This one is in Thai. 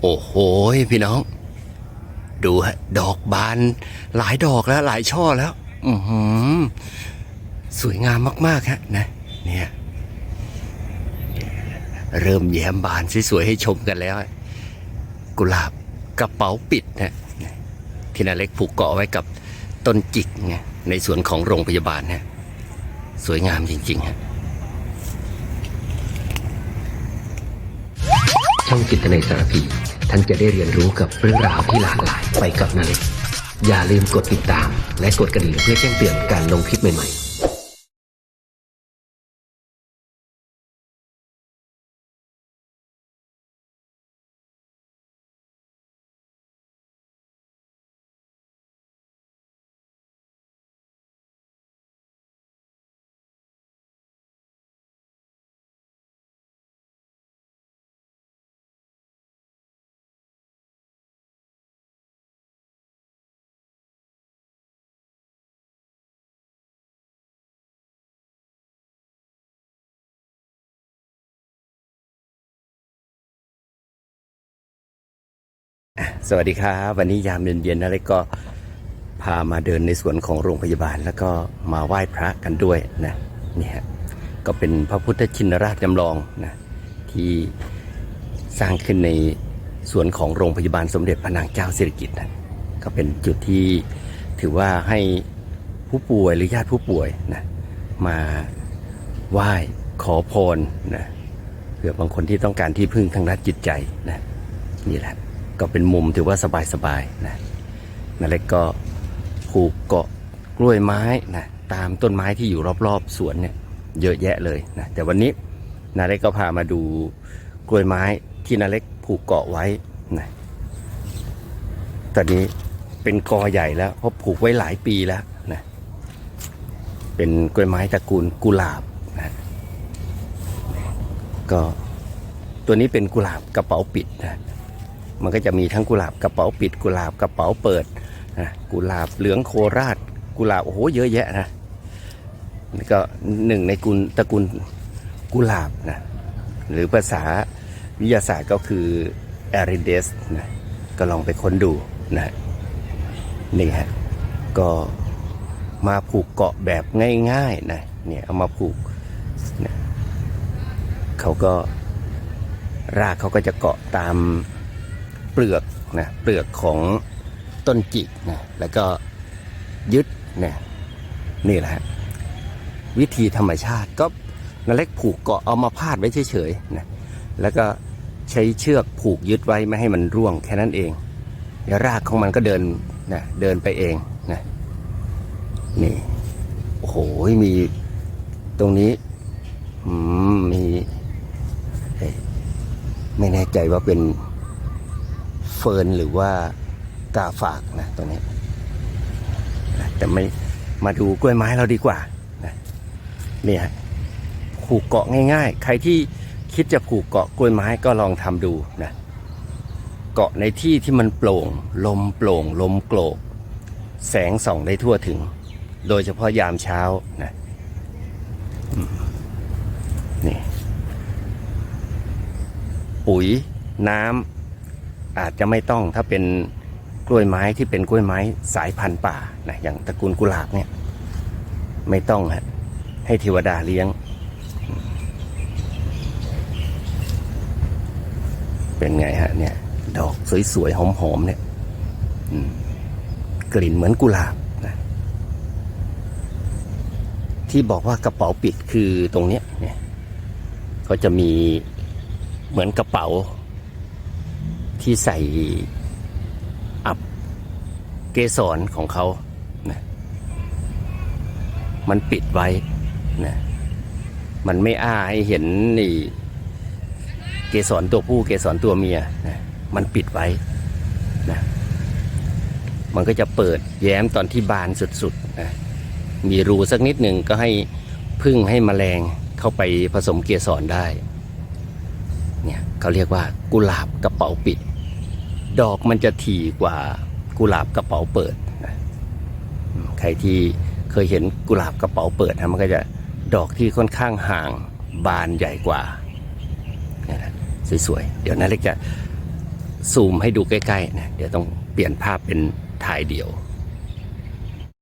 โอ้โหพี่น้อง ดูฮะดอกบานหลายดอกแล้วหลายช่อแล้ว อือหือ สวยงามมาก ๆ ฮะ นะ เนี่ย เริ่มแย้มบานสวยๆให้ชมกันแล้ว กุหลาบกระเป๋าปิดนะที่นาเล็กผูกเกาะไว้กับต้นจิกไงในสวนของโรงพยาบาลนะสวยงามจริงๆฮะ ช่องจิตในสารพีท่านจะได้เรียนรู้กับเรื่องราวที่หลากหลายไปกับนาเล็กอย่าลืมกดติดตาม และกดกระดิ่งเพื่อแจ้งเตือนการลงคลิปใหม่ๆ สวัสดีครับ วันนี้ยามเย็นๆนะเล็กก็พามาเดินในสวนของโรงพยาบาล แล้วก็มาไหว้พระกันด้วยนะนี่ฮะก็เป็นพระพุทธชินราชจำลองนะที่สร้างขึ้นในสวนของโรงพยาบาลสมเด็จพระนางเจ้าสิริกิติ์นะก็เป็นจุดที่ถือว่าให้ผู้ป่วยหรือญาติผู้ป่วยนะมาไหว้ขอพรนะเผื่อบางคนที่ต้องการที่พึ่งทางด้านจิตใจนะนี่แหละ ก็เป็นมุมถือว่าสบายๆนะนาเล็กก็ผูกเกาะกล้วยไม้นะตามต้นไม้ที่อยู่รอบๆสวนเนี่ยเยอะแยะเลยนะแต่วันนี้นาเล็กก็พามาดูกล้วยไม้ที่นาเล็กผูกเกาะไว้นะตอนนี้เป็นกอใหญ่แล้วเพราะผูกไว้หลายปีแล้วนะเป็นกล้วยไม้ตระกูลกุหลาบนะก็ตัวนี้เป็นกุหลาบกระเป๋าปิดนะ มันก็จะมีทั้งกุหลาบกระเป๋าปิดกุหลาบกระเป๋าเปิดนะกุหลาบเหลืองโคราช กุหลาบโอ้โหเยอะแยะนะนี่ก็หนึ่งในกุลตระกูลกุหลาบนะหรือภาษาวิทยาศาสตร์ก็คือแอริเดสนะก็ลองไปค้นดูนะนี่ฮะก็มาผูกเกาะแบบง่ายๆนะเนี่ยเอามาผูกนะเขาก็รากเขาก็จะเกาะตาม เปลือกนะเปลือกของต้นจิกนะแล้วก็ยึดนี่ยนี่แหละฮะวิธีธรรมชาติก็นาเล็กผูกเกาะเอามาพาดไว้เฉยๆนะแล้วก็ใช้เชือกผูกยึดไว้ไม่ให้มันร่วงแค่นั้นเองเดี๋ยวรากของมันก็เดินนะเดินไปเองนะนี่โอ้โหมีตรงนี้มีไม่แน่ใจว่าเป็น ฟิร์นหรือว่ากาฝากนะตัวนี้นะแต่ไม่มาดูกล้วยไม้เราดีกว่านะเนี่ยฮะผูกเกาะง่าย ๆ ใครที่คิดจะผูกเกาะกล้วยไม้ก็ลองทำดูนะเกาะในที่ที่มันโปร่ง ลมโปร่ง ลมโกรก แสงส่องได้ทั่วถึง โดยเฉพาะยามเช้านะนี่ ปุ๋ยน้ำ อาจจะไม่ต้องถ้าเป็นกล้วยไม้ที่เป็นกล้วยไม้สายพันธุ์ป่านะอย่างตระกูลกุหลาบเนี่ยไม่ต้องฮะให้เทวดาเลี้ยง เป็นไงฮะเนี่ย ดอกสวยๆหอมๆเนี่ยกลิ่นเหมือนกุหลาบนะที่บอกว่ากระเป๋าปิดคือตรงเนี้ยเนี่ยก็จะมีเหมือนกระเป๋า ที่ใส่อับเกสรของเขานะมันปิดไว้นะมันไม่อ้าให้เห็นนี่เกสรตัวผู้เกสรตัวเมียนะมันปิดไว้นะมันก็จะเปิดแย้มตอนที่บานสุดๆนะมีรูสักนิดหนึ่งก็ให้พึ่งให้แมลงเข้าไปผสมเกสรได้ เนี่ยเขาเรียกว่ากุหลาบกระเป๋าปิด ดอกมันจะถี่กว่ากุหลาบกระเป๋าเปิด ใครที่เคยเห็นกุหลาบกระเป๋าเปิดนะมันก็จะดอกที่ค่อนข้างห่างบานใหญ่กว่าสวยๆ เดี๋ยวนาเล็กจะซูมให้ดูใกล้ๆนะเดี๋ยวต้องเปลี่ยนภาพเป็นถ่ายเดี่ยว